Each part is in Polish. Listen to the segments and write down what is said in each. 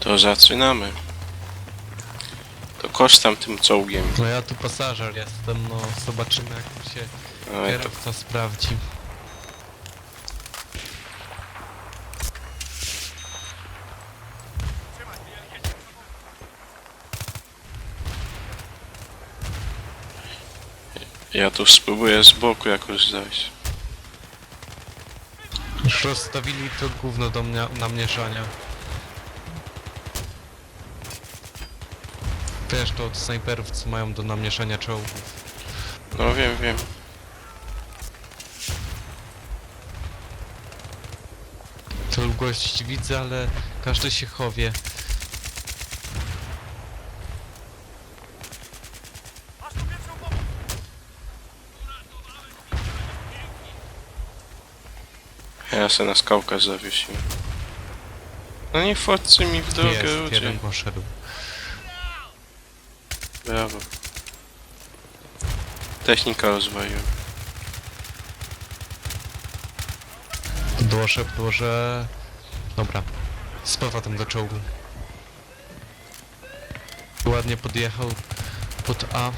To zaczynamy. To kosztam tym czołgiem. No ja tu pasażer jestem, no zobaczymy jak się Oj, to kierowca sprawdzi. Ja tu spróbuję z boku jakoś zajść. Już rozstawili to gówno do mnie, namieszania. Wiesz to od snajperów co mają do namieszania czołgów. No wiem, wiem. To gość widzę, ale każdy się chowie. Masz tu pierwszą pomoc! Ja se na skałkach zawiesiłem. No nie wchodźcie mi w drogę, Jest, ludzie. jeden poszedł. Brawo. Technika rozwoju. Dłoszę, dłoże... Dobra. Z powrotem do czołgu. Ładnie podjechał pod A.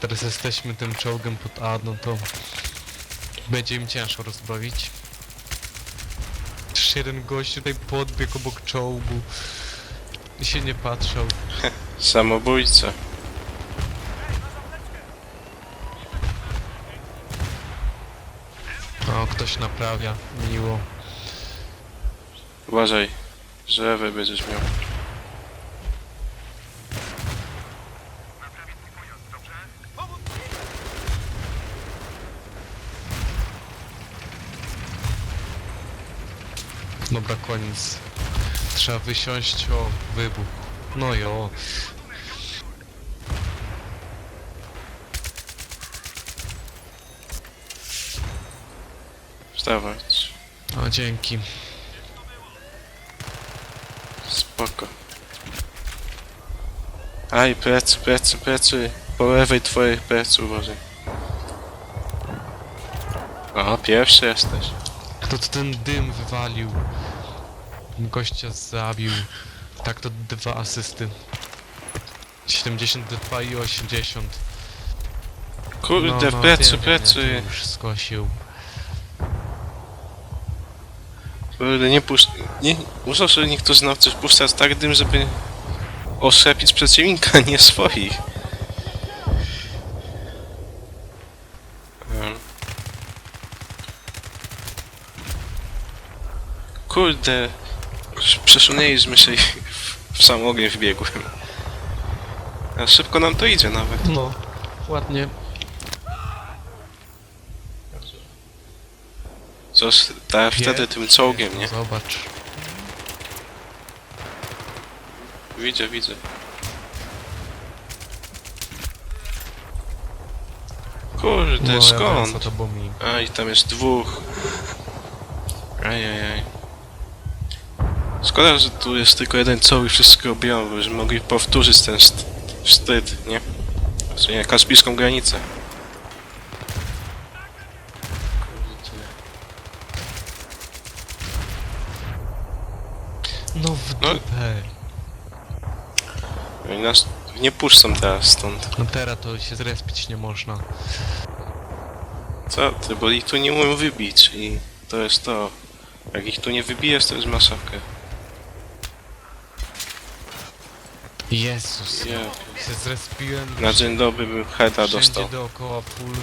Teraz jesteśmy tym czołgiem pod A, no to... Będzie im ciężko rozbroić. Też jeden gość tutaj podbiegł obok czołgu. I się nie patrzał. Samobójca. O, ktoś naprawia. Miło. Uważaj, że będziesz miał. Dobra, koniec. Trzeba wysiąść o wybuch. No jo. Wstawać. O, dzięki. Spoko. Aj, plecy, plecy, plecy. Po lewej twoich plecy uważaj. O, pierwszy jesteś. Kto to ten dym wywalił? Gościa zabił. Tak to dwa asysty. 72 i 80. Kurde, no, plecy, wiem, wiem, Już skosił. Kurde, nie puszcz... Nie... Muszę sobie to znawcy puszczać tak dym, żeby... Oślepić przeciwnika, nie swoich. Em. Kurde... Przesunęliśmy się i w, sam ogień wbiegłem. A szybko nam to idzie nawet. No, ładnie. Co z- ta, wtedy tym czołgiem, nie? Zobacz. Widzę, widzę. Kurde, skąd? A, i tam jest dwóch. Ajajaj. Szkoda, że tu jest tylko jeden czołg i wszystko biorą, że mogli powtórzyć ten st- sztyt, nie? W sumie kaspijską granicę. No w No. dupę. Oni nas nie puszczą teraz stąd. No teraz to się zrespić nie można. Co ty, bo ich tu nie umiem wybić i to jest to. Jak ich tu nie wybijesz, to jest masakra. Jezus. Się zrespiłem. na dzień dobry bym heada Wszędzie dostał. dookoła pól.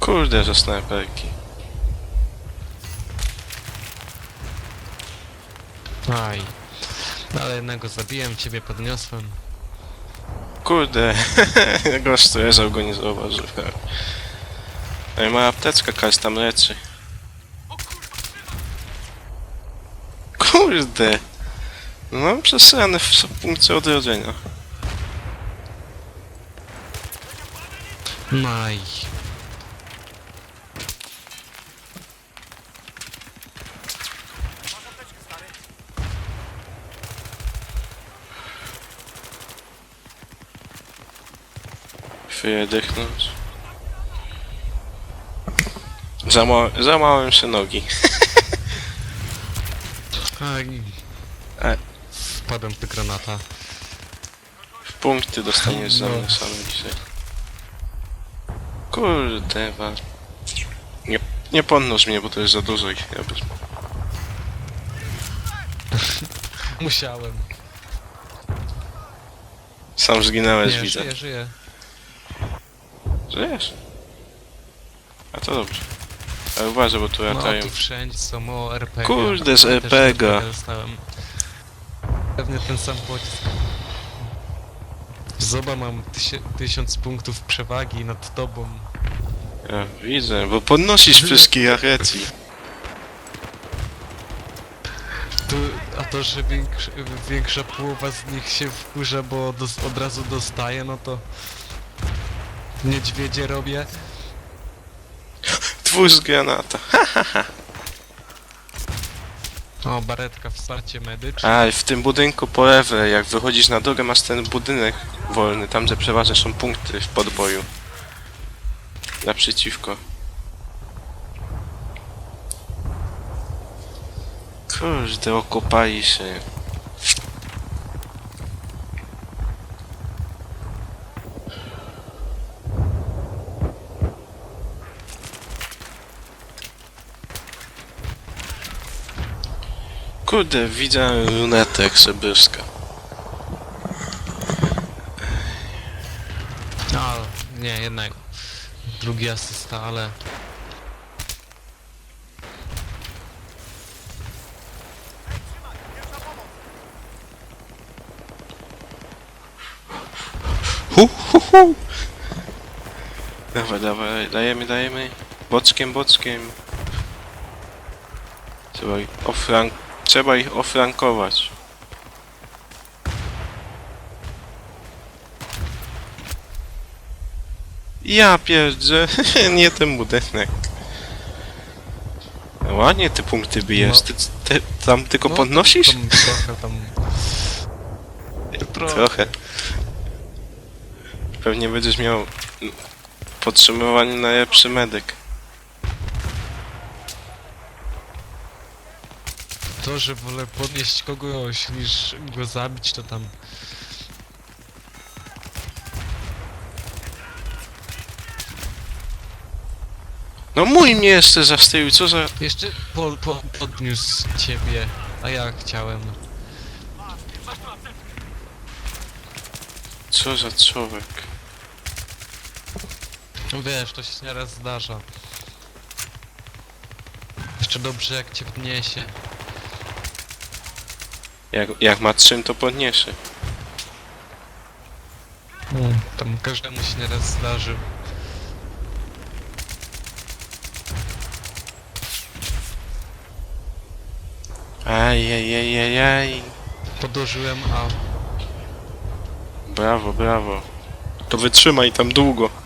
Kurde, że snajperki. Aj. No, Ale jednego zabiłem, ciebie podniosłem. Kurde, gość to leżał, go nie zauważył. Ej, ma apteczka, jakaś tam leczy. Kurde! No mam przesrane w punkcie odrodzenia. Naj. Chwilę dychnąć. Zama zamałem się nogi. Aj. E. Wpadłem w granata. Punkty dostaniesz za No. mnie same dzisiaj. Kurde, wa... Nie, nie podnoś mnie, bo to jest za dużo ich. Ja bez... Musiałem. Sam zginąłeś, Nie, widzę. żyję, żyję. Żyjesz? A to dobrze. Ale uważaj, bo tu No latają. tu wszędzie są o RPG. Kurde, z RPG. dostałem. Pewnie ten sam pocisk. Zoba mam tysie, tysiąc punktów przewagi nad tobą. Ja widzę, bo podnosisz wszystkie arecji. Tu, a to, że większ, większa połowa z nich się wkurza, bo dos, od razu dostaje, no to... Niedźwiedzie robię. Twój z granata. O, baretka, wsparcie medyczne. A, i w tym budynku po lewej, jak wychodzisz na drogę, masz ten budynek wolny, tam gdzie przeważnie są punkty w podboju. Naprzeciwko. Kurde, okopali się. Kurde, widzę lunetek Sebyska. A, nie, jednego. Drugi asysta, ale... Hu, hu, hu. Dawaj, dawaj, dajemy, dajemy. Boczkiem, boczkiem. Trzeba ich ofrank... Trzeba ich ofrankować. Ja pierdzę, nie ten budynek. Ładnie te punkty bijesz, ty, ty tam tylko no, podnosisz? Tam, trochę tam... Tro... Trochę. Pewnie będziesz miał mm, podtrzymywany najlepszy medyk. To, że wolę podnieść kogoś niż go zabić, to tam... No mój mnie jeszcze zastylił, co za... Jeszcze po, po, podniósł ciebie, a ja chciałem. Co za człowiek. No Wiesz, to się nieraz zdarza. Jeszcze dobrze jak cię wniesie. Jak, jak ma czym, to podniesie. Tam każdemu się nieraz zdarzy. Ajajajajaj. Podłożyłem, a Brawo, brawo. To wytrzymaj tam długo.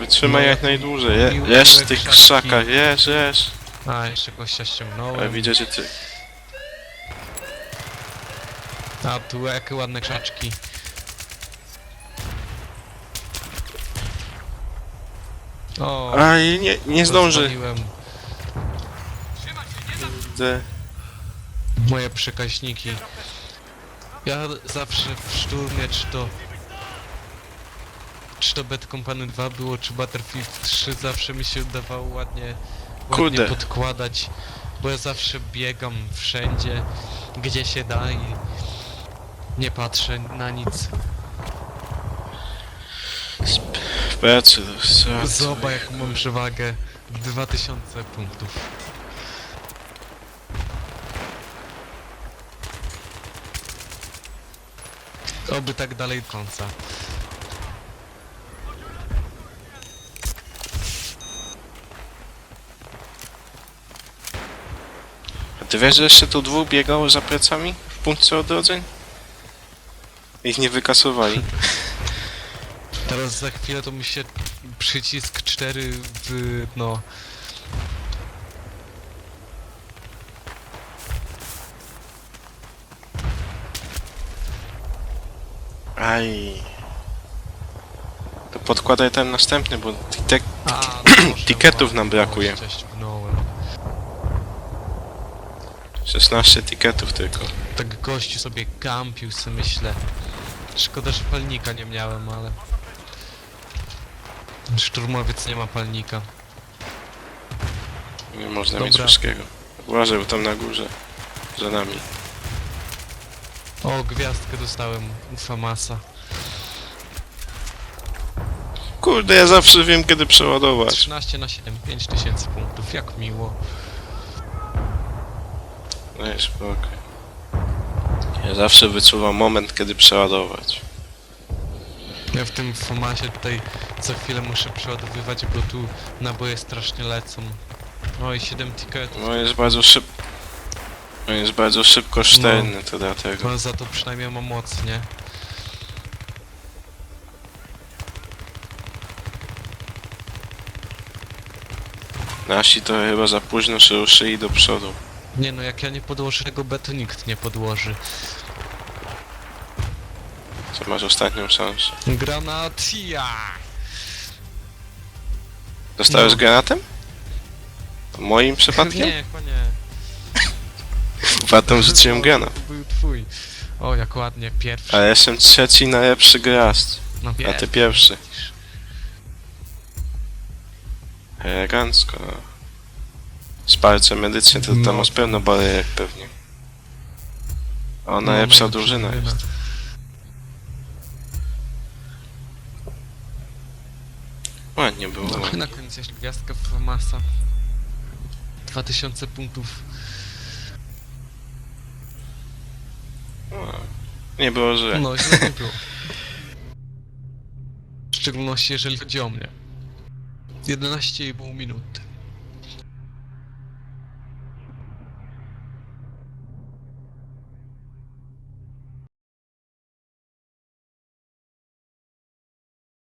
Wytrzymaj No, jak najdłużej. Je, jesz w tych krzaki. krzakach, jesz, jesz. A, jeszcze gościa Ale ściągnąłem. widzę, że ty... A, tu jakie ładne krzaczki. O, Aj, nie, nie zdąży. rozwaliłem moje przekaźniki. Ja zawsze w szturmie, czy to... Czy to Bad Company 2 było, czy Battlefield 3, zawsze mi się udawało ładnie, ładnie Kurde. podkładać. Bo ja zawsze biegam wszędzie, gdzie się da i nie patrzę na nic. Zobacz jak mam przewagę. 2000 punktów. Oby tak dalej do końca. Ty wiesz, że jeszcze tu dwóch biegało za plecami w punkcie odrodzeń? ich nie wykasowali. Teraz za chwilę to mi się przycisk 4 w... no... Aj. To podkładaj ten następny, bo titek... A, no Tiketów nam właśnie, brakuje. coś ściągnąłem. 16 tiketów tylko. Tak gościu sobie kampił, sobie myślę. Szkoda, że palnika nie miałem, ale... Szturmowiec nie ma palnika. Nie można mieć Dobra. wszystkiego. Uważaj, bo tam na górze. Za nami. O, gwiazdkę dostałem u Famasa. Kurde, ja zawsze wiem kiedy przeładować. 13 na 7, 5000 punktów, jak miło. Daj spokój. Ja zawsze wyczuwam moment kiedy przeładować. Ja w tym Famasie tutaj co chwilę muszę przeładowywać, bo tu naboje strasznie lecą. Oj, 7 tiketów. No jest bardzo szyb... No jest bardzo szybko sztywny, to dlatego. No za to przynajmniej ma moc, nie? Nasi to chyba za późno się ruszyli do przodu. Nie no, jak ja nie podłożę tego betu, nikt nie podłoży. Co masz ostatnią szansę. Granatia! Dostałeś No. granatem? Moim przypadkiem? Nie, chyba nie. Potem rzuciłem granat. To był twój. O, jak ładnie, pierwszy. Ale jestem trzeci najlepszy gwiazd. No A ty pierwszy. Elegancko. Wsparcie medyczne to tam No. masz pełno barierek pewnie. O, No, najlepsza drużyna jest. Ładnie było. No, na koniec jeszcze gwiazdka Famasa. 2000 punktów. O, Nie było źle. No, źle nie było. W szczególności jeżeli chodzi o mnie. 11,5 minuty.